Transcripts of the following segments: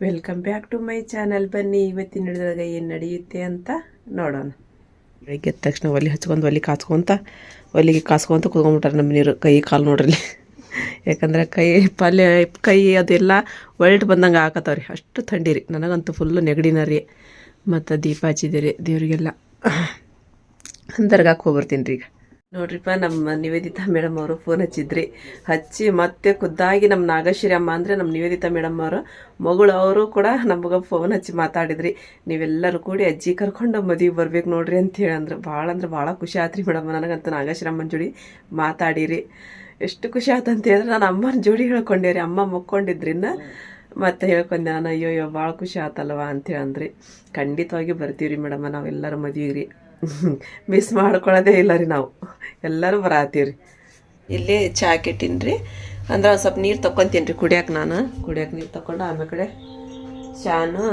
Welcome back to my channel ಬನ್ನಿ, ಇವತ್ತಿನ ಹಿಡಿದಾಗ ಏನು ನಡೆಯುತ್ತೆ ಅಂತ ನೋಡೋಣ. ಬೆಳಗ್ಗೆ ಎದ್ದ ತಕ್ಷಣ ಒಲೆ ಹಚ್ಕೊಂಡು, ಒಲೆ ಕಾಸ್ಕೊಂತ ಒಲೆಗೆ ಕಾಸ್ಕೊತ ಕುತ್ಕೊಂಡ್ಬಿಟ್ಟಾರೆ ನಮ್ಮ ನೀರು ಕೈ, ಕಾಲು ನೋಡ್ರಿ. ಯಾಕಂದ್ರೆ ಕೈ, ಪಲ್ಯ, ಕೈ ಅದೆಲ್ಲ ಒಳ್ಟ್ ಬಂದಂಗೆ ಹಾಕತ್ತವ್ರಿ. ಅಷ್ಟು ಥಂಡಿ ರೀ. ನನಗಂತೂ ಫುಲ್ಲು ನೆಗಡಿನ ರೀ. ಮತ್ತು ದೀಪ ಹಚ್ಚಿದೆ ರೀ ದೇವರಿಗೆಲ್ಲ. ದರ್ಗಾಕ್ಕೆ ಹೋಗ್ಬರ್ತೀನಿ ರೀ ಈಗ. ನೋಡ್ರಿಪ್ಪ ನಮ್ಮ ನಿವೇದಿತಾ ಮೇಡಮ್ ಅವರು ಫೋನ್ ಹಚ್ಚಿದ್ರಿ. ಹಚ್ಚಿ ಮತ್ತೆ ಖುದ್ದಾಗಿ ನಮ್ಮ ನಾಗಶ್ರೀ ಅಮ್ಮ ಅಂದರೆ ನಮ್ಮ ನಿವೇದಿತಾ ಮೇಡಮ್ ಅವರು, ಮಗಳು ಅವರು ಕೂಡ ನಮಗೆ ಫೋನ್ ಹಚ್ಚಿ ಮಾತಾಡಿದ್ರಿ. ನೀವೆಲ್ಲರೂ ಕೂಡಿ ಅಜ್ಜಿ ಕರ್ಕೊಂಡು ಮದುವೆ ಬರ್ಬೇಕು ನೋಡ್ರಿ ಅಂತ ಹೇಳಿ ಅಂದ್ರೆ. ಭಾಳ ಅಂದ್ರೆ ಭಾಳ ಖುಷಿ ಆತ್ರಿ ಮೇಡಮ್ ನನಗಂತೂ ನಾಗಶ್ರೀ ಅಮ್ಮನ ಜೋಡಿ ಮಾತಾಡಿರಿ. ಎಷ್ಟು ಖುಷಿ ಆಯ್ತು ಅಂತ ಹೇಳಿದ್ರೆ ನಾನು ಅಮ್ಮನ ಜೋಡಿ ಹೇಳ್ಕೊಂಡೆ ರೀ. ಅಮ್ಮ ಮಕ್ಕೊಂಡಿದ್ರಿನ್ನ ಮತ್ತೆ ಹೇಳ್ಕೊಂಡೆ ನಾನು ಅಯ್ಯೋ ಅಯ್ಯೋ ಭಾಳ ಖುಷಿ ಆತಲ್ವಾ ಅಂತೇಳಿ ಹೇಳಂದ್ರಿ ಖಂಡಿತವಾಗಿ ಬರ್ತೀವಿ ರೀ ಮೇಡಮ್ ನಾವೆಲ್ಲರೂ ಮದುವೆ ರೀ ಮಿಸ್ ಮಾಡ್ಕೊಳ್ಳೋದೇ ಇಲ್ಲ ರೀ ನಾವು. ಎಲ್ಲರೂ ಬರಾತೀವಿ ರೀ ಇಲ್ಲಿ ಚಾ ಕೆಟ್ಟಿನಿ ರೀ ಅಂದ್ರೆ ಒಂದು ಸ್ವಲ್ಪ ನೀರು ತೊಗೊತೀನಿ ರೀ ಕುಡಿಯೋಕೆ ನಾನು. ಕುಡಿಯೋಕೆ ನೀರು ತೊಗೊಂಡು ಆಮೇಲೆ ಕಡೆ ಚಾನು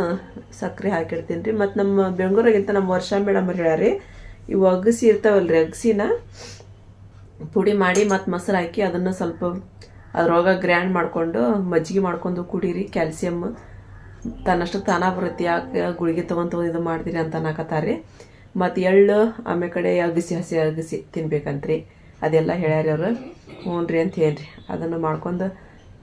ಸಕ್ಕರೆ ಹಾಕಿಡ್ತೀನಿ ರೀ ಮತ್ತು ನಮ್ಮ ಬೆಂಗಳೂರಿಗಿಂತ ನಮ್ಮ ವರ್ಷ ಮೇಡಮ್ ಹೇಳ್ಯಾರಿ ಇವು ಅಗಸಿ ಇರ್ತಾವಲ್ರಿ ಅಗಸಿನ. ಪುಡಿ ಮಾಡಿ ಮತ್ತು ಮೊಸರು ಹಾಕಿ ಅದನ್ನು ಸ್ವಲ್ಪ ಅದ್ರೊಳಗೆ ಗ್ರ್ಯಾಂಡ್ ಮಾಡಿಕೊಂಡು ಮಜ್ಜಿಗೆ ಮಾಡ್ಕೊಂಡು ಕುಡೀರಿ ಕ್ಯಾಲ್ಸಿಯಮ್ ತನ್ನಷ್ಟು ತಾನ ಬರುತ್ತೆ. ಯಾಕೆ ಗುಳಿಗೆ ತೊಗೊಂಡು ಇದು ಮಾಡ್ತೀರಿ ಅಂತ ಅನ್ನಕತ್ತಾರ್ರಿ. ಮತ್ತು ಎಳ್ಳು, ಆಮೇಲೆ ಕಡೆ ಅಗಸಿ, ಹಸಿ ಅಗಸಿ ತಿನ್ಬೇಕಂತ್ರಿ. ಅದೆಲ್ಲ ಹೇಳ್ಯಾರ ಅವರು. ಹ್ಞೂ ರೀ ಅಂತ ಹೇಳ್ರಿ. ಅದನ್ನು ಮಾಡ್ಕೊಂಡು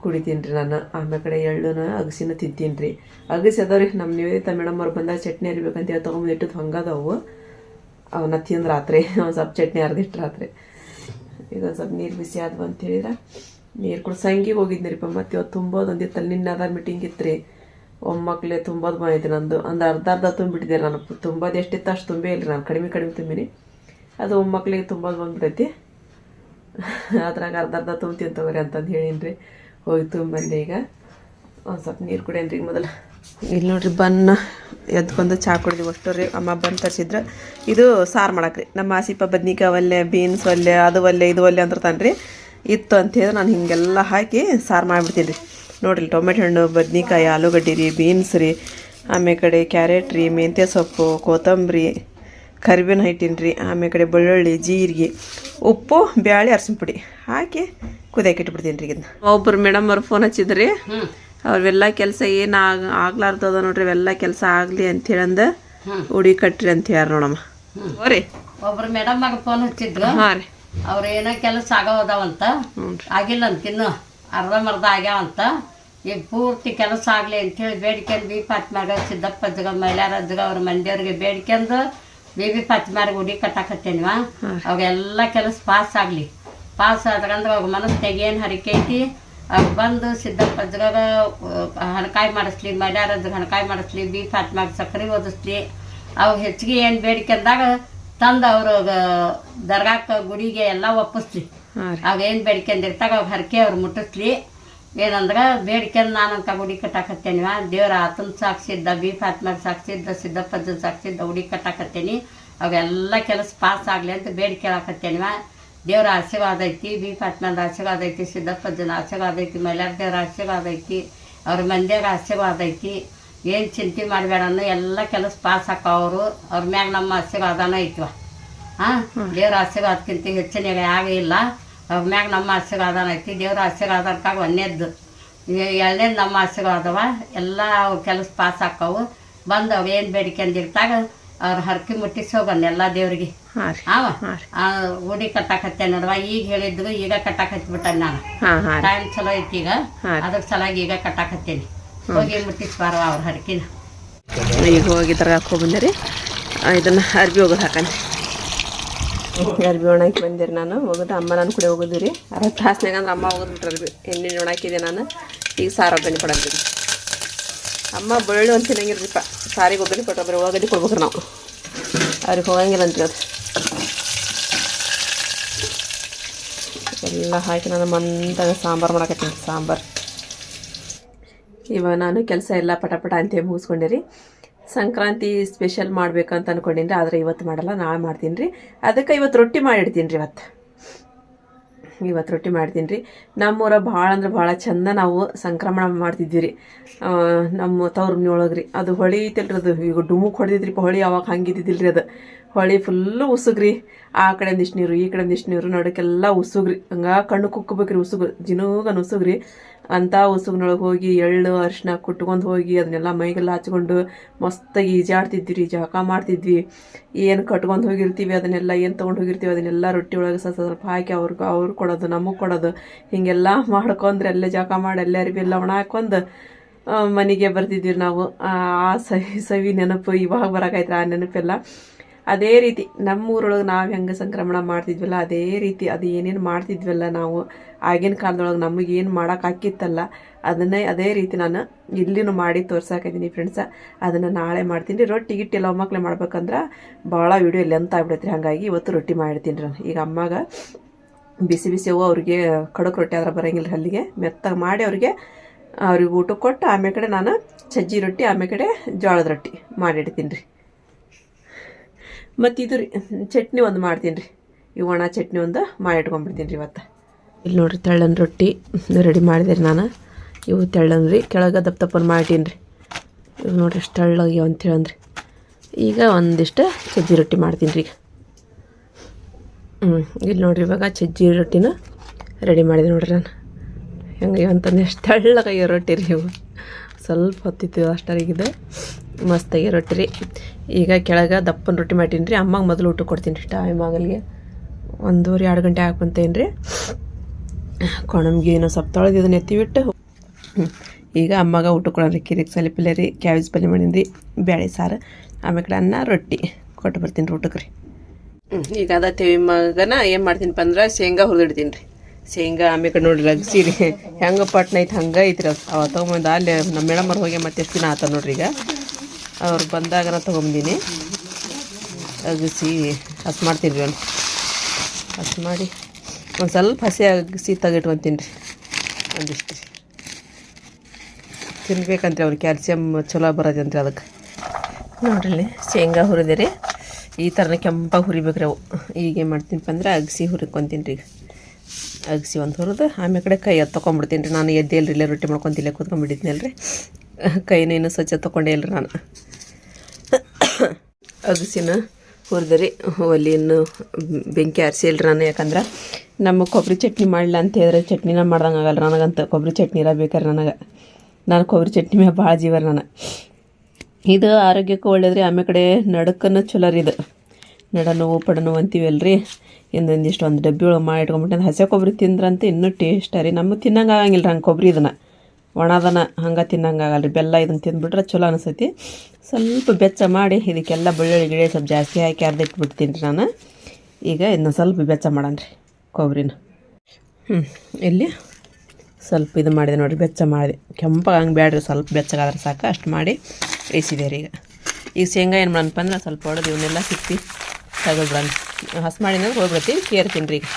ಕುಡಿತೀನಿ ರೀ ನಾನು. ಆಮೇಲೆ ಕಡೆ ಎಳ್ಳುನ, ಅಗಸಿನ ತಿಂತೀನಿ ರೀ ಅಗಸಿ ಅದಾವ್ರಿ. ನಮ್ಮ ನಿವೇದಿತ ಮೇಡಮ್ ಅವ್ರು ಬಂದಾಗ ಚಟ್ನಿ ಅರಿಬೇಕಂತ ಹೇಳಿ ತೊಗೊಂಬಂದಿಟ್ಟದ್ದು ಹಂಗದವು ಅವನ್ನ ತಿಂದು ರಾತ್ರಿ. ಒಂದು ಸ್ವಲ್ಪ ಚಟ್ನಿ ಅರ್ದಿಟ್ಟು ರಾತ್ರಿ. ಒಂದು ಸ್ವಲ್ಪ ನೀರು ಬಿಸಿ ಆದ್ವು ಅಂತ ಹೇಳಿದ್ರೆ ನೀರು ಕೂಡ ಸಂಗಿಗೆ ಹೋಗಿದ್ನಿರಿಪ್ಪ ಮತ್ತೆ ಇವತ್ತು ತುಂಬೋದು ಒಂದಿತ್ತಲ್ಲಿ ನಿನ್ನೆ ಅದಾರ ಮೀಟಿಂಗ್ ಇತ್ತು ರೀ ಒಮ್ಮಕ್ಳೇ ತುಂಬೋದು ಬಂದೈತಿ ನಂದು. ಒಂದು ಅರ್ಧ ಅರ್ಧ ತುಂಬಿಟ್ಟಿದೆ ನಾನು. ತುಂಬೋದು ಎಷ್ಟಿತ್ತು ಅಷ್ಟು ತುಂಬೇ ಇಲ್ಲ ನಾನು. ಕಡಿಮೆ ಕಡಿಮೆ ತುಂಬಿನಿ. ಅದು ಒಮ್ಮಕ್ಳಿಗೆ ತುಂಬೋದು ಬಂದ್ಬಿಟ್ಟೈತಿ ಅದ್ರಾಗ ಅರ್ಧ ಅರ್ಧ ತುಂಬ್ತೀನಿ ತಗೋರಿ ಅಂತಂದು ಹೇಳೀನಿ ರೀ ಹೋಗಿ ತುಂಬಂದೆ ಈಗ. ಒಂದು ಸ್ವಲ್ಪ ನೀರು ಕುಡಿಯನ್ರಿ ಈಗ ಮೊದಲು. ಇಲ್ಲಿ ನೋಡ್ರಿ ಬನ್ನ ಎದ್ಕೊಂಡು ಚಹಾ ಕುಡಿದ್ವಿ ಅಷ್ಟು ರೀ ಅಮ್ಮ ಬನ್ ತರಿಸಿದ್ರೆ. ಇದು ಸಾರು ಮಾಡಕ್ರಿ. ನಮ್ಮ ಆಸಿಪ ಬದ್ನಿಕಾಯಿ ಒಲ್ಲೆ, ಬೀನ್ಸ್ ಒಲ್ಲೆ, ಅದು ಒಲ್ಲೆ, ಇದು ಒಲ್ಲೆ ಅಂತಿರ್ತಾನೆ ರೀ ಇತ್ತು ಅಂತ ಹೇಳಿದ್ರೆ ನಾನು ಹೀಗೆಲ್ಲ ಹಾಕಿ ಸಾರು ಮಾಡಿಬಿಡ್ತೀನಿ ರೀ ನೋಡ್ರಿ ಟೊಮೆಟೊ ಹಣ್ಣು ಬದ್ನಿಕಾಯಿ ಆಲೂಗಡ್ಡೆ ರೀ ಬೀನ್ಸ್ ರೀ ಆಮೇಲೆ ಕಡೆ ಕ್ಯಾರೆಟ್ ರೀ ಮೆಂತ್ಯ ಸೊಪ್ಪು ಕೊತ್ತಂಬರಿ ಕರಿಬೇನ ಹಿಟ್ಟಿನ ರೀ ಆಮೇಲೆ ಕಡೆ ಬೆಳ್ಳುಳ್ಳಿ ಜೀರಿಗೆ ಉಪ್ಪು ಬ್ಯಾಳಿ ಅರ್ಶಿನ ಪುಡಿ ಹಾಕಿ ಕುದಿಯಕ್ಕೆ ಇಟ್ಬಿಡ್ತೀನಿ ರೀ ಇದನ್ನ. ಒಬ್ಬರು ಮೇಡಮ್ ಅವ್ರು ಫೋನ್ ಹಚ್ಚಿದ್ರಿ ಅವ್ರವೆಲ್ಲ ಕೆಲಸ ಏನು ಆಗ ಆಗ್ಲಾರ್ದದ ನೋಡ್ರಿ ಅವೆಲ್ಲ ಕೆಲಸ ಆಗಲಿ ಅಂತ ಅಂದ ಉಡಿ ಕಟ್ರಿ ಅಂತ ಹೇಳ್ಯಾರ ನೋಡಮ್ಮ. ಹೋರಿ. ಒಬ್ರು ಮೇಡಮ್ ಫೋನ್ ಹಚ್ಚಿದ್ರು ಹಾಂ ರೀ. ಅವ್ರ ಏನೋ ಕೆಲಸ ಆಗೋದವಂತ ಆಗಿಲ್ಲ ಅಂತ ಇನ್ನು. ಅರ್ಧಂಬರ್ಧ ಆಗ್ಯಾವಂತ. ಈಗ ಪೂರ್ತಿ ಕೆಲಸ ಆಗಲಿ ಅಂತೇಳಿ ಬೇಡ್ಕೊಂಡು ಬಿ ಪಾತ್ಮಾರ್ಗ ಸಿದ್ದಪ್ಪ ಜಗ ಮಹಿಳೆಯರ ಅಜ್ಜಗ ಅವ್ರ ಮಂದಿಯವ್ರಿಗೆ ಬೇಡ್ಕೊಂಡು ಬಿ ಬಿ ಫಾತ್ಮ್ಯಾಗ ಉಡಿ ಕಟ್ಟಾಕತ್ತೇನಿವ. ಅವಾಗೆಲ್ಲ ಕೆಲಸ ಪಾಸ್ ಆಗಲಿ. ಪಾಸ್ ಆದ್ರಂದ್ರೆ ಅವಾಗ ಮನಸ್ಸಿನಾಗ ಏನು ಹರಿಕೆ ಐತಿ? ಅವಾಗ ಬಂದು ಸಿದ್ದಪ್ಪ ಜಗ ಹಣಕಾಯಿ ಮಾಡಿಸ್ಲಿ ಮಹಿಳಾರ ಜಗ ಹಣಕಾಯಿ ಮಾಡಿಸ್ಲಿ ಬಿ ಪಾತ್ಮಾರ್ಗ ಸಕ್ಕರೆ ಓದಿಸ್ಲಿ. ಅವಾಗ ಹೆಚ್ಚಿಗೆ ಏನು ಬೇಡಿಕೆಂದಾಗ ತಂದು ಅವರು ದರ್ಗಾಕ್ಕೆ ಗುಡಿಗೆ ಎಲ್ಲ ಒಪ್ಪಿಸ್ಲಿ. ಏನು ಬೇಡ್ಕೊಂಡಿರ್ತಾಗ ಅವಾಗ ಹರಕೆ ಅವ್ರು ಮುಟ್ಟಿಸ್ಲಿ. ಏನಂದ್ರೆ ಬೇಡ್ಕೊಂಡು ನಾನು ಅಂತ ಉಡಿ ಕಟ್ಟಾಕತ್ತೇನಿವ ದೇವ್ರ ಆತನ ಸಾಕ್ಷಿದ್ದ ಬಿ ಫಾತ್ಮಾಗ ಸಾಕ್ಷಿದ್ದ ಸಿದ್ದಪ್ಪಜ್ಜನ ಸಾಕ್ಷಿದ್ದ ಉಡಿ ಕಟ್ಟಾಕತ್ತೇನಿ. ಅವೆಲ್ಲ ಕೆಲಸ ಪಾಸ್ ಆಗಲಿ ಅಂತ ಬೇಡಿಕೆ ಹೇಳಕತ್ತೇನಿವ ದೇವ್ರ ಆಶೀರ್ವಾದ ಐತಿ, ಬಿ ಫಾತ್ಮದ ಆಶೀರ್ವಾದ ಐತಿ, ಸಿದ್ದಪ್ಪಜ್ಜನ ಆಶೀರ್ವಾದ ಐತಿ ಮೈಲಾರ ದೇವ್ರ ಆಶೀರ್ವಾದ ಐತಿ, ಅವ್ರ ಮಂದಿಯವ್ರ ಆಶೀರ್ವಾದ ಐತಿ. ಏನು ಚಿಂತೆ ಮಾಡಬೇಡ ಎಲ್ಲ ಕೆಲಸ ಪಾಸ್ ಹಾಕವರು ಅವ್ರ. ಮ್ಯಾಗ ನಮ್ಮ ಆಶೀರ್ವಾದನ ಐತಿವ ಹಾಂ ದೇವ್ರ ಆಶೀರ್ವಾದಕ್ಕಿಂತ ಹೆಚ್ಚಿನ ಆಗೇ ಇಲ್ಲ. ಅವ್ರ ಮ್ಯಾಗ ನಮ್ಮ ಆಶೀರ್ವಾದನ ಐತಿ ದೇವ್ರ ಆಶೀರ್ವಾದಕ್ಕಾಗ ಒಂದೇದ್ದು. ಎರಡನೇದು ನಮ್ಮ ಆಶೀರ್ವಾದವ ಎಲ್ಲ ಅವು ಕೆಲಸ ಪಾಸ್ ಹಾಕವು ಬಂದು ಅವು ಏನು ಬೇಡಿಕೆಂದಿರ್ತಾಗ ಅವ್ರ ಹರಕೆ ಮುಟ್ಟಿಸಿ ಹೋಗನ್ ಎಲ್ಲ ದೇವ್ರಿಗೆ. ಅವ ಗುಡಿ ಕಟ್ಟಾಕತ್ತೆ ನೋಡುವ ಈಗ ಹೇಳಿದ್ರು ಈಗ ಕಟ್ಟಾಕತ್ಬಿಟ್ಟ ನಾನು. ಟೈಮ್ ಚಲೋ ಐತಿ ಈಗ. ಅದ್ರ ಸಲಾಗಿ ಈಗ ಕಟ್ಟಾಕತ್ತೇನಿ. ಹೋಗಿ ಮುಟ್ಟಿಸಿ ಬಾರವ ಅವ್ರ ಹರಕಿನ. ಈಗ ಹೋಗಿ ತರಗಾಕ್ ಹೋಗಿ ಬಂದಿರಿ ರೀ. ಅರ್ಬಿ ಹೋಗೋದು ಹಾಕಂడి ಅರ್ಬಿ ಒಣಾಕಿ ಬಂದಿರಿ ನಾನು. ಹೋಗೋದು ಅಮ್ಮ ನಾನು ಕೂಡ ಹೋಗೋದು ರೀ. ಅರ್ಧ ತಾಸ್ನಾಗ ಅಂದ್ರೆ ಅಮ್ಮ ಹೋಗೋದು ಅರ್ಬಿ ಎಣ್ಣೆ ಒಣಾಕಿದೆ ನಾನು. ಈಗ ಸಾರು ಒಗ್ಗರಣೆ ಕೊಡಂತೀನಿ ಅಮ್ಮ ಬೆಳ್ಳು ಅಂತ ತಿನ್ನಂಗಿರ್ರಿಪ್ಪ ಸಾರಿಗೆ ಒಗ್ಗರಣೆ ಕೊಟ್ಟರೆ ಬರೀ ಒಳಗಡೆ ನಾವು. ಅವ್ರಿಗೆ ಹೋಗಂಗಿಲ್ಲ ಅಂತ ಅದು ಎಲ್ಲ ಹಾಕಿ ನಾನು ಮಂದಾಗ ಸಾಂಬಾರು ಮಾಡಕತ್ತೀನಿ ಸಾಂಬಾರು. ಇವಾಗ ನಾನು ಕೆಲಸ ಎಲ್ಲ ಪಟ ಪಟ ಅಂತ ಮುಗಿಸ್ಕೊಂಡಿರಿ ಸಂಕ್ರಾಂತಿ ಸ್ಪೆಷಲ್ ಮಾಡ್ಬೇಕಂತ ಅಂದ್ಕೊಂಡಿನಿ ಆದರೆ ಇವತ್ತು ಮಾಡಲ್ಲ, ನಾಳೆ ಮಾಡ್ತೀನಿ ರೀ ಅದಕ್ಕೆ ಇವತ್ತು ರೊಟ್ಟಿ ಮಾಡಿಡ್ತೀನಿ ರೀ ಇವತ್ತು. ಇವತ್ತು ರೊಟ್ಟಿ ಮಾಡ್ತೀನಿ ರೀ ನಮ್ಮೂರ ಭಾಳ ಅಂದ್ರೆ ಭಾಳ ಚಂದ ನಾವು ಸಂಕ್ರಮಣ ಮಾಡ್ತಿದ್ವಿ ರೀ ನಮ್ಮ ತವ್ರ ರೀ ಅದು ಹೊಳಿ ಐತಿಲ್ರಿ ಅದು. ಈಗ ಡುಮುಕ್ ಹೊಡೆದಿದ್ರಿ ಹೊಳಿ ಅವಾಗ ರೀ ಅದು. ಹೊಳಿ ಫುಲ್ಲು ಉಸುಗ್ರಿ. ಆ ಕಡೆ ಒಂದಿಷ್ಟು ನೀರು ಈ ಕಡೆ ಒಂದಿಷ್ಟು ನೀರು ನಡಕ್ಕೆಲ್ಲ ಉಸುಗ್ರಿ. ಹಂಗೆ ಕಣ್ಣು ಕುಕ್ಕಬೇಕ್ರಿ ಉಸುಗು. ಜಿನೂಗನ್ ಉಸುಗ್ರಿ. ಅಂತ ಉಸುಗ್ನೊಳಗೆ ಹೋಗಿ ಎಳ್ಳು ಅರಿಶಿನ ಕುಟ್ಕೊಂಡು ಹೋಗಿ ಅದನ್ನೆಲ್ಲ ಮೈಗೆಲ್ಲ ಹಚ್ಕೊಂಡು ಮಸ್ತಾಗಿ ಈಜಾಡ್ತಿದ್ವಿ ರೀ, ಜಳಕ ಮಾಡ್ತಿದ್ವಿ. ಏನು ಕಟ್ಕೊಂಡು ಹೋಗಿರ್ತೀವಿ ಅದನ್ನೆಲ್ಲ, ಏನು ತೊಗೊಂಡು ಹೋಗಿರ್ತೀವಿ ಅದನ್ನೆಲ್ಲ ರೊಟ್ಟಿ ಒಳಗೆ ಸ್ವಲ್ಪ ಸ್ವಲ್ಪ ಹಾಕಿ ಅವ್ರಿಗೆ, ಅವ್ರು ಕೊಡೋದು, ನಮಗೆ ಕೊಡೋದು. ಹೀಗೆಲ್ಲ ಮಾಡ್ಕೊಂಡ್ರೆ ಅಲ್ಲೇ ಜಳಕ ಮಾಡಿ ಅಲ್ಲೇ ಅರಿವಿ ಎಲ್ಲ ಒಣ ಹಾಕೊಂಡು ಮನೆಗೆ ಬರ್ತಿದ್ವಿ ನಾವು. ಆ ಸವಿ ಸವಿ ನೆನಪು ಇವಾಗ ಬರೋಕಾಯ್ತು ಆ ನೆನಪೆಲ್ಲ. ಅದೇ ರೀತಿ ನಮ್ಮೂರೊಳಗೆ ನಾವು ಹೆಂಗೆ ಸಂಕ್ರಮಣ ಮಾಡ್ತಿದ್ವಲ್ಲ, ಅದೇ ರೀತಿ ಅದು ಏನೇನು ಮಾಡ್ತಿದ್ವಲ್ಲ ನಾವು ಆಗಿನ ಕಾಲದೊಳಗೆ ನಮಗೆ ಏನು ಮಾಡೋಕೆ ಆಕಿತ್ತಲ್ಲ, ಅದನ್ನೇ ಅದೇ ರೀತಿ ನಾನು ಇಲ್ಲಿನೂ ಮಾಡಿ ತೋರ್ಸಾಕಿದ್ದೀನಿ ಫ್ರೆಂಡ್ಸ ಅದನ್ನು ನಾಳೆ ಮಾಡ್ತೀನಿ. ರೊಟ್ಟಿ ಗಿಟ್ಟಿ ಎಲ್ಲ ಮಕ್ಳು ಮಾಡ್ಬೇಕಂದ್ರೆ ಭಾಳ ವಿಡಿಯೋ ಲೆಂತ್ ರೀ ಹಾಗಾಗಿ ಇವತ್ತು ರೊಟ್ಟಿ ಮಾಡಿರ್ತೀನಿ ರೀ ನಾನು. ಈಗ ಅಮ್ಮಾಗ ಬಿಸಿ ಬಿಸಿ ಅವು ಅವ್ರಿಗೆ ಕಡಕ್ ರೊಟ್ಟಿ ಆದ್ರೆ ಬರೋಂಗಿಲ್ಲ ಅಲ್ಲಿಗೆ. ಮೆತ್ತಗೆ ಮಾಡಿ ಅವ್ರಿಗೆ ಅವ್ರಿಗೆ ಊಟ ಕೊಟ್ಟು ಆಮೇಲೆ ಕಡೆ ನಾನು ಸಜ್ಜಿ ರೊಟ್ಟಿ, ಆಮೇಲೆ ಕಡೆ ಜೋಳದ ರೊಟ್ಟಿ ಮಾಡಿಡ್ತೀನಿ ರೀ. ಮತ್ತು ಇದು ಚಟ್ನಿ ಒಂದು ಮಾಡ್ತೀನಿ ರೀ. ಈ ಒಣ ಚಟ್ನಿ ಒಂದು ಮಾಡಿಟ್ಕೊಂಡ್ಬಿಡ್ತೀನಿ ರೀ ಇವತ್ತು. ಇಲ್ಲಿ ನೋಡ್ರಿ ತೆಳ್ಳನ ರೊಟ್ಟಿ ರೆಡಿ ಮಾಡಿದೆ ರೀ ನಾನು. ಇವು ತೆಳ್ಳನ್ ರೀ, ಕೆಳಗೆ ದಪ್ಪ ದಪ್ಪನ ಮಾಡಿಟ್ಟೀನಿ ರೀ. ಇವು ನೋಡ್ರಿ ಎಷ್ಟು ತೆಳ್ಳಗೆ ಅಂತೇಳಿ ಅಂದ್ರಿ. ಈಗ ಒಂದಿಷ್ಟು ಸಜ್ಜಿ ರೊಟ್ಟಿ ಮಾಡ್ತೀನಿ ರೀ ಹ್ಞೂ ಇಲ್ಲಿ ನೋಡ್ರಿ ಇವಾಗ ಸಜ್ಜಿ ರೊಟ್ಟಿನ ರೆಡಿ ಮಾಡಿದೆ ನೋಡ್ರಿ ನಾನು. ಹೆಂಗೆ ಅಂತಂದ್ರೆ ಎಷ್ಟು ತೆಳ್ಳಗಾಗ್ಯ ರೊಟ್ಟಿ ರೀ ಇವು. ಸ್ವಲ್ಪ ಹೊತ್ತಿತ್ತು ಅಷ್ಟರಿಗಿದೆ ಮಸ್ತಾಗಿ ರೊಟ್ಟಿ ರೀ ಈಗ ಕೆಳಗೆ ದಪ್ಪನ ರೊಟ್ಟಿ ಮಾಡೀನಿ ರೀ. ಅಮ್ಮಗೆ ಮೊದಲು ಊಟ ಕೊಡ್ತೀನಿ ರೀ ಟೈಮ್ ಆಗಲಿಗೆ ಒಂದೂವರೆ, ಎರಡು ಗಂಟೆ ಹಾಕ್ಬಂತೇನು ರೀ. ಕೊಣಮ್ಗೆ ಏನೋ ಸ್ವಲ್ಪ ತೊಳೆದು ಇದನ್ನ ಎತ್ತಿಬಿಟ್ಟು. ಈಗ ಅಮ್ಮಗೆ ಊಟ ರೀ. ಕಿರಿಕ್ ಸಲಿ ಪಲ್ಯ ರೀ, ಕ್ಯಾಬೇಜ್ ಪಲ್ಯ ಮಾಡೀನಿ ರೀ ಬೇಳೆ ಸಾರು, ಆಮೇಲೆ ಕಡೆ ಅನ್ನ, ರೊಟ್ಟಿ ಕೊಟ್ಟು ಬರ್ತೀನಿ ರೀ ಊಟಕ್ಕೆ ರೀ. ಈಗ ಅದ ತೆವಿ ಮಗನ ಏನು ಮಾಡ್ತೀನಿ ಅಂದ್ರೆ ಶೇಂಗಾ ಹುರಿದಿಡ್ತೀನಿ ರೀ. ಶೇಂಗಾ ಆಮೇಲೆ ನೋಡ್ರಿ ರಗ್ಸಿ ರೀ. ಹೆಂಗೆ ಪಟ್ನ ಐತೆ, ಹಂಗೆ ಐತ್ರಿ ಅದು. ಅವ ತೊಗೊಂಬಂದು ಅಲ್ಲಿ ನಮ್ಮ ಮೇಡಮ್ ಅವ್ರು ಹೋಗಿ ಮತ್ತೆ ಎಷ್ಟು ದಿನ ಆತ ನೋಡ್ರಿ ಈಗ. ಅವ್ರು ಬಂದಾಗ ತೊಗೊಂಬಂದಿನಿ. ಅಗಸಿ ಹಸು ಮಾಡ್ತೀನಿ ರೀ ಒಂದು ಹಸು ಮಾಡಿ. ಒಂದು ಸ್ವಲ್ಪ ಹಸಿ ಅಗಸಿ ತೆಗಿಟ್ಕೊತೀನಿ ರೀ. ಒಂದಿಷ್ಟು ರೀ. ತಿನ್ಬೇಕಂತ್ರಿ ಅವ್ರು ಕ್ಯಾಲ್ಸಿಯಮ್ ಚಲೋ ಬರೋದಂತ್ರಿ ಅದಕ್ಕೆ. ನೋಡ್ರಿ ಶೇಂಗಾ ಹುರಿದೆ ರೀ. ಈ ಥರನೇ ಕೆಂಪಾಗಿ ಹುರಿಬೇಕ್ರಿ ಅವು. ಏನು ಮಾಡ್ತೀನಪ್ಪ ಅಂದ್ರೆ ಅಗಸಿ ಹುರಿಕೊಂತೀನಿ ರೀ ಈಗ. ಅಗಸಿ ಒಂದು ಹುರಿದು, ಆಮೇಲೆ ಕಡೆ ಕೈ ಅದು ತೊಗೊಂಬಿಡ್ತೀನಿ ರೀ. ನಾನು ಎದ್ದೆ ಇಲ್ಲೇ ರೊಟ್ಟಿ ಮಾಡ್ಕೊತಿಲ್ಲ ಕೂತ್ಕೊಂಡ್ಬಿಟ್ಟಿದ್ನಲ್ಲ ರೀ ಕೈನ ಇನ್ನೂ ಸ್ವಚ್ಛ ತೊಗೊಂಡೇ ಇಲ್ಲ ನಾನು. ಅಗಸಿನ ಹುರಿದ್ರಿ, ಒಲಿಯನ್ನು ಬೆಂಕಿ ಆರಿಸಿಲ್ರಿ ನಾನು, ಯಾಕಂದ್ರೆ ನಮ್ಮ ಕೊಬ್ಬರಿ ಚಟ್ನಿ ಮಾಡಲಿಲ್ಲ ಅಂತ ಹೇಳಿದ್ರೆ ಚಟ್ನಿನ ಮಾಡ್ದಂಗೆ ಆಗಲ್ಲ ನನಗಂತ. ಕೊಬ್ಬರಿ ಚಟ್ನಿ ಇರಬೇಕಾರೆ ನನಗೆ. ನಾನು ಕೊಬ್ಬರಿ ಚಟ್ನಿ ಮೇಲೆ ಭಾಳ ಜೀವ ರೀ ನಾನು. ಇದು ಆರೋಗ್ಯಕ್ಕೆ ಒಳ್ಳೇದ್ರಿ ಆಮೇಲೆ ಕಡೆ ನಡಕನ್ನು ಚಲೋ ರೀ ಇದು. ನಡ ನೋವು ಪಡ ನೋವು ಅಂತೀವಲ್ರಿ. ಇನ್ನೊಂದಿಷ್ಟು ಒಂದು ಡಬ್ಬಿ ಒಳಗೆ ಮಾಡಿ ಇಟ್ಕೊಂಬಿಟ್ಟು ಹಸಿ ಕೊಬ್ಬರಿ ತಿಂದ್ರಂತ ಇನ್ನೂ ಟೇಸ್ಟ್ ರೀ. ನಮಗೆ ತಿನ್ನಂಗೆ ಆಗಂಗಿಲ್ಲ ಹಂಗೆ ಕೊಬ್ಬರಿ ಇದನ್ನು. ಒಣದನ ಹಂಗೆ ತಿನ್ನಂಗೆ ಆಗಲ್ಲ ರೀ ಬೆಲ್ಲ ಇದನ್ನು ತಿಂದ್ಬಿಟ್ರೆ ಚಲೋ ಅನಿಸ್ತೈತಿ ಸ್ವಲ್ಪ ಬೆಚ್ಚ ಮಾಡಿ ಇದಕ್ಕೆಲ್ಲ ಬೆಳ್ಳುಳ್ಳಿ ಗಿಡ ಸ್ವಲ್ಪ ಜಾಸ್ತಿ ಹಾಕಿ ಅರ್ಧ ಇಟ್ಬಿಡ್ತೀನಿ ರೀ ನಾನು. ಈಗ ಇದನ್ನ ಸ್ವಲ್ಪ ಬೆಚ್ಚ ಮಾಡೋಣ ರೀ ಕೊಬ್ಬರಿನ ಇಲ್ಲಿ ಸ್ವಲ್ಪ ಇದು ಮಾಡಿದೆ ನೋಡಿರಿ, ಬೆಚ್ಚ ಮಾಡಿದೆ. ಕೆಂಪಾಗ ಹಂಗೆ ಬೇಡ್ರಿ ಸ್ವಲ್ಪ ಬೆಚ್ಚಗಾದ್ರೆ ಸಾಕು. ಅಷ್ಟು ಮಾಡಿ ಬೇಯಿಸಿದೆ ರೀ ಈಗ. ಈಗ ಶೇಂಗಾ ಏನು ಮಾಡಪ್ಪ ಅಂದ್ರೆ ಸ್ವಲ್ಪ ಹೊಡೆದು ಇವನ್ನೆಲ್ಲ ಸಿಪ್ಪಿ ತೆಗೆದ್ಬಿಡೋಣ. ಹಸ್ ಮಾಡಿದ್ರೆ ಹೋಗ್ಬಿಡ್ತೀನಿ ಕೇರ್ತೀನಿ ರೀ ಈಗ.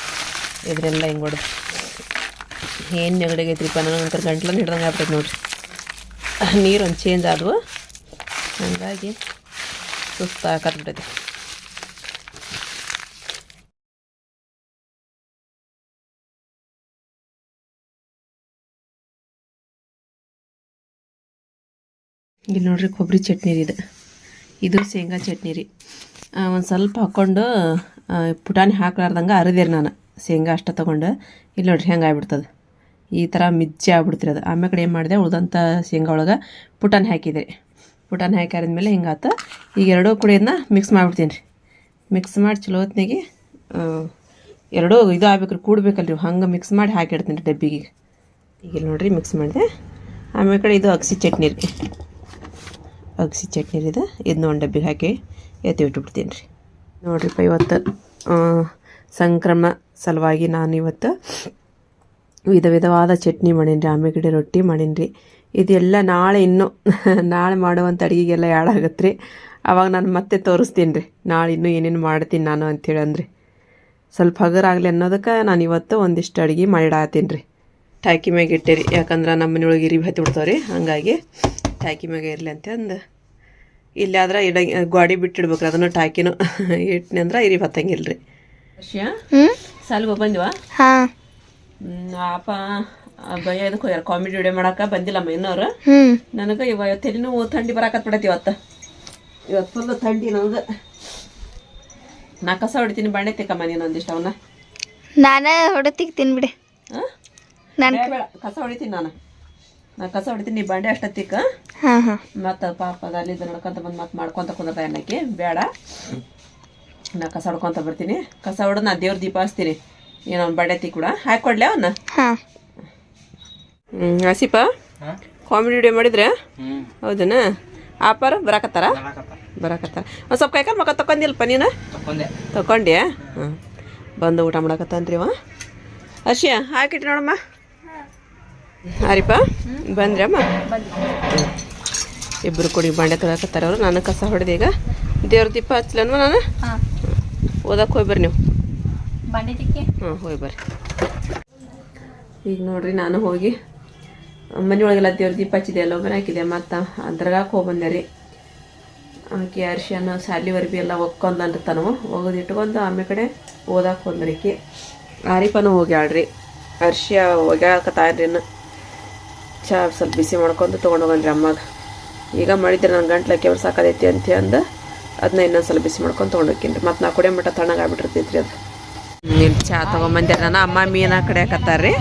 ಇದನ್ನೆಲ್ಲ ಹಿಂಗೆ ಹೊಡೆದು. ಏನು ನೆಗಡಿಗೈತ್ರಿಪ್ಪ ನನಗಂತರ ಗಂಟ್ಲನ್ನು ಹಿಡ್ದಂಗೆ ಆಗ್ತೈತೆ ನೋಡಿರಿ. ನೀರು ಒಂದು ಚೇಂಜ್ ಆದವು. ಹಾಗಾಗಿ ಸುಸ್ತು ಹಾಕತ್ಬಿಟ್ಟೈತಿ ಇಲ್ಲಿ ನೋಡ್ರಿ ಕೊಬ್ಬರಿ ಚಟ್ನಿ ರೀ ಇದು. ಇದು ಶೇಂಗಾ ಚಟ್ನಿ ರೀ ಒಂದು ಸ್ವಲ್ಪ ಹಾಕ್ಕೊಂಡು ಪುಟಾಣಿ ಹಾಕ್ಲಾರ್ದಂಗೆ ಅರಿದೇರಿ ನಾನು. ಶೇಂಗಾ ಅಷ್ಟ ತೊಗೊಂಡು. ಇಲ್ಲಿ ನೋಡ್ರಿ ಹೆಂಗೆ ಆಗ್ಬಿಡ್ತದೆ. ಈ ಥರ ಮಿಜ್ಜೆ ಆಗ್ಬಿಡ್ತಿರೋದು ಆಮೇಲೆ ಕಡೆ ಏನು ಮಾಡಿದೆ? ಉಳಿದಂಥ ಶೇಂಗಾ ಒಳಗೆ ಪುಟಾಣಿ ಹಾಕಿದೆ ಪುಟಾಣಿ ಹಾಕಿದ್ಮೇಲೆ ಹಿಂಗಾತ ಈಗ ಎರಡೂ ಕೂಡ ಇದನ್ನ ಮಿಕ್ಸ್ ಮಾಡಿಬಿಡ್ತೀನಿ ರೀ. ಮಿಕ್ಸ್ ಮಾಡಿ ಚಲೋ ಹೊತ್ನಾಗೆ ಆ, ಎರಡೂ ಇದು ಆಗ್ಬೇಕು ರೀ ಕೂಡ್ಬೇಕಲ್ರಿ. ಹಂಗೆ ಮಿಕ್ಸ್ ಮಾಡಿ ಹಾಕಿಡ್ತೀನಿ ರೀ ಡಬ್ಬಿಗೆ. ಈಗ ನೋಡಿರಿ ಮಿಕ್ಸ್ ಮಾಡಿದೆ. ಆಮೇಲೆ ಕಡೆ ಇದು ಅಗಸಿ ಚಟ್ನಿ ರೀ. ಅಗಸಿ ಚಟ್ನಿ ರೀ ಇದು. ಇದನ್ನ ಒಂದು ಡಬ್ಬಿಗೆ ಹಾಕಿ ಎತ್ತಿ ಇಟ್ಬಿಡ್ತೀನಿ ರೀ. ನೋಡ್ರಿಪ್ಪ ಇವತ್ತು ಸಂಕ್ರಮ ಸಲುವಾಗಿ ನಾನು ಇವತ್ತು ವಿಧ ವಿಧವಾದ ಚಟ್ನಿ ಮಾಡೀನಿ ಆಮೇಗಡೆ ಆಮೇಲೆ ರೊಟ್ಟಿ ಮಾಡೀನಿ ರೀ ಇದೆಲ್ಲ ನಾಳೆ ಇನ್ನೂ ನಾಳೆ ಮಾಡುವಂಥ ಅಡುಗೆಗೆಲ್ಲ ಯಾಡಾಗತ್ತೆ ರೀ ಅವಾಗ ನಾನು ಮತ್ತೆ ತೋರಿಸ್ತೀನಿ ರೀ ನಾಳೆ ಇನ್ನೂ ಏನೇನು ಮಾಡ್ತೀನಿ ನಾನು ಅಂಥೇಳಿ ಅಂದ್ರಿ. ಸ್ವಲ್ಪ ಹಗರಾಗಲಿ ಅನ್ನೋದಕ್ಕೆ ನಾನು ಇವತ್ತು ಒಂದಿಷ್ಟು ಅಡುಗೆ ಮಾಡಿಡಾತೀನಿ ರೀ ಟ್ಯಾಕಿ ಮ್ಯಾಗೆ ಇಟ್ಟೆ ರೀ ಯಾಕಂದ್ರೆ ನಮ್ಮ ಮನೆಯೊಳಗೆ ಇರಿ ಹತ್ತಿ ಬಿಡ್ತಾವೆ ರೀ ಹಾಗಾಗಿ ಟ್ಯಾಕಿ ಮ್ಯಾಗೆ ಇರಲಿ ಅಂತಂದು. ಇಲ್ಲಿ ಆದ್ರೆ ಇಡ ಗಾಡಿ ಬಿಟ್ಟಿಡ್ಬೇಕ್ರಿ. ಅದನ್ನು ಟ್ಯಾಕಿನೂ ಇಟ್ನಿ ಅಂದ್ರೆ ಇರಿ ಬತ್ತಂಗಿಲ್ಲ ರೀ ಹ್ಞೂ ಸಾಲಿಗೆ ಬಂದಿವಾ? ಹಾಂ. ಅಪ್ಪ ಭಯ ಇದಕ್ಕೆ ಹೋಗ್ಯಾರ ಕಾಮಿಡಿ ವಿಡಿಯೋ ಮಾಡಾಕ ಬಂದಿಲ್ಲ ಇನ್ನೋರು ಹ್ಞೂ ನನಗೆ ಇವ ತಲೆನೂ ಥಂಡಿ ಬರಾಕತ್ ಬಿಡತಿ ಇವತ್ತು. ಇವತ್ತು ಫುಲ್ ಥಂಡಿ ನನಗೆ ನಾ ಕಸ ಹೊಡಿತೀನಿ ಬಾಂಡೆ ತಿಕ್ಕಮ್ಮ ನೀನು ಒಂದಿಷ್ಟು ಅವನ್ನ ನಾನೇ ಹೊಡೆತಿಗೆ ಬಿಡಿ. ನಾನು ಕಸ ಹೊಡಿತೀನಿ ನಾನು. ನಾ ಕಸ ಹೊಡಿತೀನಿ ನೀ ಬಂಡೆ ಅಷ್ಟೊತ್ತಿಕ್ಕ ತಿಕ್ಕ. ಮತ್ತು ಪಾಪ ಅಲ್ಲಿ ನಡ್ಕೊಂತ ಬಂದು ಮತ್ತೆ ಮಾಡ್ಕೊಂತ ಕುಂದ್ರ ಅನ್ನಕ್ಕೆ. ಬೇಡ. ನಾ ಕಸ ಹೊಡ್ಕೊಂತ ಬರ್ತೀನಿ. ಕಸ ಹೊಡೆದು ನಾ ದೇವ್ರ ದೀಪ ಹಚ್ತೀನಿ. ಏನೋ ಬಡತಿ ಕೂಡ ಹಾಕೊಡ್ಲೆ ಅವನ್ನ ಹಾಂ. ಹ್ಞೂ ಆಸಿಪ ಕಾಮಿಡಿ ವಿಡಿಯೋ ಮಾಡಿದ್ರೆ? ಹೌದನ? ಆಪರ್ ಬರಾಕತ್ತಾರ? ಬರಾಕತ್ತಾರ. ಒಂದು ಸ್ವಲ್ಪ ಕೈಕಾಲ್ ಮಕ್ಕ ತಕೊಂಡಿಲ್ಪ ನೀನು? ತಕೊಂಡಿ ಹಾಂ ಬಂದು ಊಟ ಮಾಡಕತ್ತಾನ್ರಿ ಅವ. ಅಶಿಯ ಹಾಕಿಟ್ಟು ನೋಡಮ್ಮ. ಹಾರಿಪ ಬಂದ್ರಮ್ಮ. ಇಬ್ಬರು ಕುಡಿ ಬಾಂಡೆ ತೊಳಕತ್ತಾರ ಅವರು. ನಾನು ಕಸ ಹೊಡೆದೀಗ ಈಗ. ದೇವ್ರ ದೀಪ ಹಚ್ಲನ್ವ ನಾನು? ಓದಕ್ಕೆ ಹೋಗಿ ಬರ್ರಿ ನೀವು. ಹೋಗಿ ಬರ್ರಿ. ಈಗ ನೋಡ್ರಿ ನಾನು ಹೋಗಿ ಮನೆಯೊಳಗೆಲ್ಲ ದೇವ್ರ ದೀಪ ಹಚ್ಚಿದೆ, ಎಲ್ಲ ಒಬ್ಬನ ಹಾಕಿದೆ, ಮತ್ತು ಅದ್ರಾಗ ಹೋಗ್ಬಂದೆ ರೀ. ಆಕೆ ಅರ್ಶಿಯನ್ನ ಸಾಲಿ ವರ್ಬಿ ಎಲ್ಲ ಒಕ್ಕೊಂಡ್ ತನವು ಒಗದು ಇಟ್ಕೊಂಡು ಆಮೇಲೆ ಕಡೆ ಓದಕ್ಕೆ ಹೋದ್ರಿಕಿ ಆರಿಪನು ಹೋಗ್ಯಾಳ್ರಿ. ಅರ್ಶಿಯ ಒಗ್ಯಾಕತ್ತಾಳ್ರಿ ಇನ್ನು. ಚಾ ಸ್ವಲ್ಪ ಬಿಸಿ ಮಾಡ್ಕೊಂಡು ತೊಗೊಂಡೋಗನ್ರಿ ಅಮ್ಮಗೆ. ಈಗ ಮಾಡಿದ್ರೆ ನನ್ನ ಗಂಟ್ಲ ಕೆಲಸ ಸಾಕಾದೈತಿ ಅಂತ ಅಂದು ಅದನ್ನ ಇನ್ನೊಂದು ಸ್ವಲ್ಪ ಬಿಸಿ ಮಾಡ್ಕೊಂಡು ತೊಗೊಂಡೋಗ್ತೀನಿ ಮತ್ತು ನಾ ಕುಡಿಯೋ ಮಟ್ಟ ರೀ ಅದು. ಇಲ್ಲಿ ಚಾ ತಗೊಂಬಂದಿರ ನಾನು ಅಮ್ಮ ಮೀನ ಕಡಿಯಾಕತ್ತಾರ್ರಿ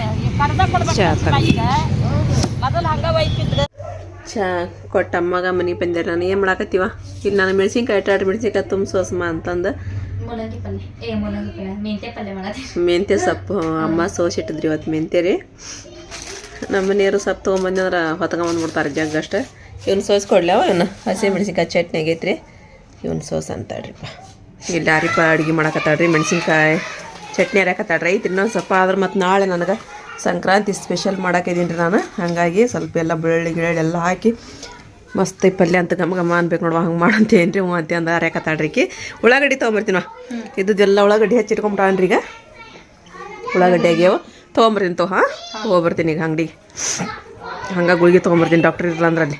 ಚಾ ತರ ಚಾ ಕೊಟ್ಟ ಅಮ್ಮಗ ಮನೆಗೆ ಬಂದಿರ ನಾನು ಏನು ಮಾಡಾಕತ್ತೀವ? ಇಲ್ಲಿ ನಾನು ಮೆಣಸಿನ್ಕಾಯಿ ಇಟ್ಟಾಡ್ರಿ ಮೆಣಸಿನ್ಕಾಯಿ ತುಂಬ ಸೋಸಮ ಅಂತಂದು. ಮೆಂತ್ಯ ಸೊಪ್ಪು ಅಮ್ಮ ಸೋಸಿಟ್ಟಿದ್ರಿ ಇವತ್ತು ಮೆಂತ್ಯ ರೀ. ನಮ್ಮ ಮನೆಯವರು ಸೊಪ್ಪು ತೊಗೊಂಬಂದ್ರೆ ಹೊತ್ಕೊಂಬಂದ್ಬಿಡ್ತಾರೆ ಜಗ್ ಅಷ್ಟೇ. ಇವ್ನು ಸೋಸ್ಕೊಡ್ಲವ ಇವನು ಹಸಿ ಮೆಣಸಿನ್ಕಾಯಿ ಚಟ್ನಿ ಆಗೈತ್ರಿ ಇವ್ನು ಸೋಸ್ ಅಂತಾಳ್ರಿಪ್ಪ. ಇಲ್ಲಿ ಯಾರಿಪ್ಪ ಅಡುಗೆ ಮಾಡಕತ್ತಾಡ್ರಿ ಮೆಣಸಿನ್ಕಾಯಿ ಚಟ್ನಿ ಹರಿಯಾಕತ್ತಾಳ್ರಿ ಐತಿ ಇನ್ನೊಂದು ಸ್ವಲ್ಪ ಆದ್ರೆ ಮತ್ತು ನಾಳೆ ನನಗೆ ಸಂಕ್ರಾಂತಿ ಸ್ಪೆಷಲ್ ಮಾಡಾಕಿದ್ದೀನಿ ರೀ ನಾನು. ಹಾಗಾಗಿ ಸ್ವಲ್ಪ ಎಲ್ಲ ಬೆಳ್ಳುಳ್ಳಿ ಗಿಳಿ ಎಲ್ಲ ಹಾಕಿ ಮಸ್ತ್ ಪಲ್ಯ ಅಂತ ಗಮ ಗಮ ಅನ್ಬೇಕು ನೋಡುವ ಹಂಗೆ ಮಾಡಂತೇನು ರೀ ಹ್ಞೂ ಅಂತ ಅಂದ ಹರಿಯಾಕತ್ತಾಳ್ರಿ ಈಕಿ. ಉಳ್ಳಾಗಡ್ಡಿ ತೊಗೊಂಬರ್ತೀನ ಇದ್ದೆಲ್ಲ ಉಳ್ಳಾಗಡ್ಡಿ ಹಚ್ಚಿಟ್ಕೊಂಬಿಟ್ಟಾನ್ರಿ ಈಗ. ಉಳ್ಳಾಗಡ್ಡಿ ಆಗ್ಯಾವ. ತೊಗೊಂಬರ್ತೀನಿ ತೋ ಹಾಂ? ಹೋಗ್ಬರ್ತೀನಿ ಈಗ ಅಂಗಡಿಗೆ. ಹಂಗೆ ಗುಳಿಗೆ ತೊಗೊಂಬರ್ತೀನಿ ಡಾಕ್ಟ್ರ್ ಇರಲ್ಲ ಅಂದ್ರಲ್ಲಿ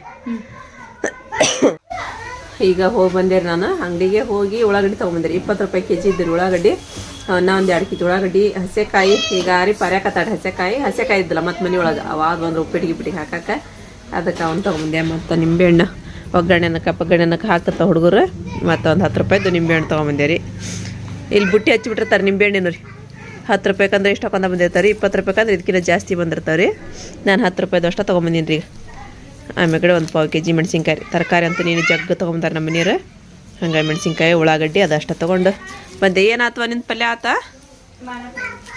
ಈಗ ಹೋಗಿ ಬಂದೆ ನಾನು. ಅಂಗಡಿಗೆ ಹೋಗಿ ಉಳ್ಳಾಗಡ್ಡಿ ತೊಗೊಂಬಂದಿರಿ. ಇಪ್ಪತ್ತು ರೂಪಾಯಿ ಕೆ ಜಿ ಇದ್ದೀರಿ ಉಳ್ಳಾಗಡ್ಡಿ. ನಾ ಒಂದು ಎರಡು ಕೆಜಿ ಉಳ್ಳಾಗಡ್ಡಿ ಹಸೆಕಾಯಿ ಈಗ ರೀ ಪರ್ಯಾಕತ್ತಾಡ ಹಸೆಕಾಯಿ ಹಸೆಕಾಯಿ ಇದ್ದಿಲ್ಲ, ಮತ್ತು ಮನೆ ಒಳಗೆ ಅವಾಗ ಒಂದು ಉಪ್ಪಿಟ್ಟು ಗಿಪ್ಪಿಟ್ಟಿಗೆ ಹಾಕಕ್ಕೆ ಅದಕ್ಕೆ ಅವ್ನು ತೊಗೊಂಬಂದೆ, ಮತ್ತು ನಿಂಬೆಹಣ್ಣು ಒಗ್ಗರಣೆನಕ್ಕೆ ಪಗ್ಗರಣೆನಕ್ಕೆ ಹಾಕತ್ತ ಹುಡುಗರು. ಮತ್ತು ಒಂದು ಹತ್ತು ರೂಪಾಯಿದು ನಿಂಬೆಹಣ್ಣು ತೊಗೊಂಬಂದೆ ರೀ. ಇಲ್ಲಿ ಬುಟ್ಟಿ ಹಚ್ಚಿಬಿಟ್ಟಿರ್ತಾರೆ ನಿಂಬೆಹಣ್ಣಿನ ರೀ. ಹತ್ತು ರೂಪಾಯಿಕಂದ್ರೆ ಎಷ್ಟು ಹಾಕೊಂಡ ಬಂದಿರ್ತಾರೆ, ಇಪ್ಪತ್ತು ರೂಪಾಯಿಕಂದ್ರೆ ಇದಕ್ಕಿಂತ ಜಾಸ್ತಿ ಬಂದಿರ್ತಾವೆ ರೀ. ನಾನು ಹತ್ತು ರೂಪಾಯಿದು ಅಷ್ಟ ತೊಗೊಂಬಂದೀನಿ ರೀ ಆಮೇಲೆ ಒಂದು ಪಾವು ಕೆ ಜಿ ಮೆಣಸಿನ್ಕಾಯಿ. ತರಕಾರಿ ಅಂತ ನೀನು ಜಗ್ಗು ತೊಗೊಂಬಂತಾರೆ ನಮ್ಮ ಮನೆಯವ್ರು. ಹಂಗಾಗಿ ಮೆಣಸಿನ್ಕಾಯಿ, ಉಳ್ಳಾಗಡ್ಡಿ ಅದಷ್ಟ ತೊಗೊಂಡು ಬಂದೆ. ಏನಾತವ ನಿನ್ನ ಪಲ್ಯ ಆತ?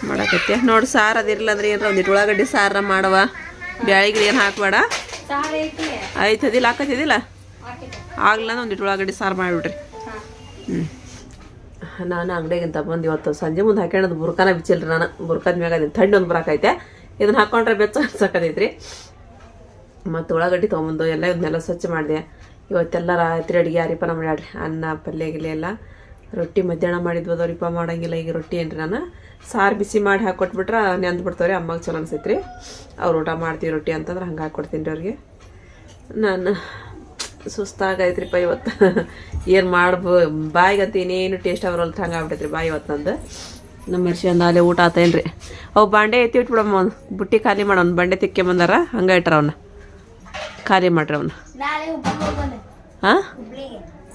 ಮಾಡಕತ್ಯ. ನೋಡಿ ಸಾರು ಅದಿರ್ಲ ಅಂದ್ರೆ ಏನಾರ ಒಂದಿಟ್ಟು ಉಳ್ಳಾಗಡ್ಡಿ ಸಾರ ಮಾಡವ. ಬ್ಯಾಳಿಗಿಳಿ ಏನು ಹಾಕ್ಬೇಡ. ಆಯ್ತದಿಲ್ಲ ಹಾಕತ್ತಿದಿಲ್ಲ ಆಗ್ಲಿಲ್ಲ ಅಂದ್ರೆ ಒಂದಿಟ್ಟು ಉಳ್ಳಾಗಡ್ಡಿ ಸಾರು ಮಾಡಿಬಿಡ್ರಿ. ಹ್ಞೂ ನಾನು ಅಂಗಡಿಗಿಂತ ಬಂದು ಇವತ್ತು ಸಂಜೆ ಮುಂದೆ ಹಾಕ್ಯಣದು ಬುರ್ಕಾನ ಬಿಚ್ಚಿಲ್ರಿ ನಾನು. ಬುರ್ಕಾದ ಮ್ಯಾಗ ಅದನ್ನ ಥಂಡಿ ಒಂದು ಬರಾಕೈತೆ. ಇದನ್ನ ಹಾಕೊಂಡ್ರೆ ಬೆಚ್ಚ ಅನ್ಸಕತೈತ್ರಿ ಮತ್ತು ಉಳ್ಳಾಗಡ್ಡಿ ತೊಗೊಂಬಂದು ಎಲ್ಲ ಇದನ್ನೆಲ್ಲ ಸ್ವಚ್ಛ ಮಾಡಿದೆ. ಇವತ್ತೆಲ್ಲ ರಾತ್ರಿ ಅಡುಗೆ ಯಾರಿಪನ ಮಾಡ್ಯಾಡ್ರಿ ಅನ್ನ, ಪಲ್ಯ, ಗಿಲ್ಯ ಎಲ್ಲ. ರೊಟ್ಟಿ ಮಧ್ಯಾಹ್ನ ಮಾಡಿದ್ವು ಅದವ್ರಿಪ ಮಾಡಂಗಿಲ್ಲ ಈಗ ರೊಟ್ಟಿ ಏನ್ರಿ ನಾನು. ಸಾರು ಬಿಸಿ ಮಾಡಿ ಹಾಕ್ಕೊಟ್ಬಿಟ್ರೆ ನೆಂದು ಬಿಡ್ತಾವ್ರಿ ಅಮ್ಮಗೆ ಚಲೋ ಅನ್ಸೈತ್ರಿ. ಅವ್ರು ಊಟ ಮಾಡ್ತೀವಿ ರೊಟ್ಟಿ ಅಂತಂದ್ರೆ ಹಂಗೆ ಹಾಕ್ಕೊಡ್ತೀನಿ ರೀ ಅವ್ರಿಗೆ. ನಾನು ಸುಸ್ತಾಗೈತ್ರಿಪ್ಪ ಇವತ್ತು. ಏನು ಮಾಡ್ಬೋ ಬಾಯಿಗಂತ ಇನ್ನೇನು ಟೇಸ್ಟ್ ಅವ್ರಲ್ಲಿ ಹಂಗೆ ಆಗ್ಬಿಟ್ಟೈತ್ರಿ ಬಾಯಿ ಇವತ್ತು ನಂದು. ನಮ್ಮ ಮರ್ಷಿ ಅಂದ ಅಲ್ಲೇ ಊಟ ಆತೇನ್ರಿ ಅವು ಬಾಂಡೆ ಎತ್ತಿ ಇಟ್ಬಿಡಮ್ಮ ಅವ್ನು ಬುಟ್ಟಿ ಖಾಲಿ ಮಾಡೋನು ಬಂಡೆ ತಿಕ್ಕೆ ಬಂದಾರ ಹಂಗೆ ಇಟ್ರ ಅವನ್ನ ಖಾಲಿ ಮಾಡ್ರಿ ಅವನ್ನ ಹಾಂ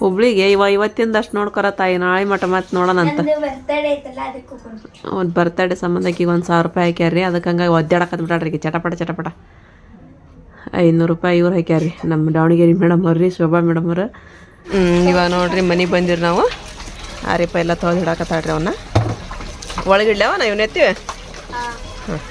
ಹುಬ್ಳಿಗೆ ಇವ ಇವತ್ತಿಂದ ಅಷ್ಟು ನೋಡ್ಕೊರ ತಾಯಿ ನಾಳೆ ಮಟ ಮತ್ ನೋಡೋಣ ಅಂತ ನಂದು ಬರ್ತಡೇ ಐತಲ್ಲ ಅದಕ್ಕೆ ಹೋಗ್ಕೊಂಡು ಒಂದು ಬರ್ತಡೇ ಸಂಬಂಧಕ್ಕೆ ಈಗ ಒಂದು ಸಾವಿರ ರೂಪಾಯಿ ಹಾಕ್ಯಾರ್ರಿ ಅದಕ್ಕೆ ಹಂಗಾಗಿ ಒದ್ದಾಡಕತ್ ಬಿಟ್ಟಾಡ್ರಿ ಈಗ ಚಟಪಟ ಚಟಪಟ. ಐನೂರು ರೂಪಾಯಿ ಇವ್ರು ಹಾಕ್ಯಾರ್ರಿ ನಮ್ಮ ದಾವಣಗೆರೆ ಮೇಡಮ್ ಅವ್ರಿ ಶೋಭಾ ಮೇಡಮ್ ಅವ್ರು. ಇವಾಗ ನೋಡ್ರಿ ಮನೆಗೆ ಬಂದಿರಿ ನಾವು. ಆರಿಪ ಎಲ್ಲ ತೊಗೊಂಡು ಹಿಡಾಕತ್ತಾಳ್ರಿ ಅವನ್ನ ಒಳಗಿಡ್ಲವ ನಾ ಇವನ್ನ ಎತ್ತೀವಿ? ಮತ್ತು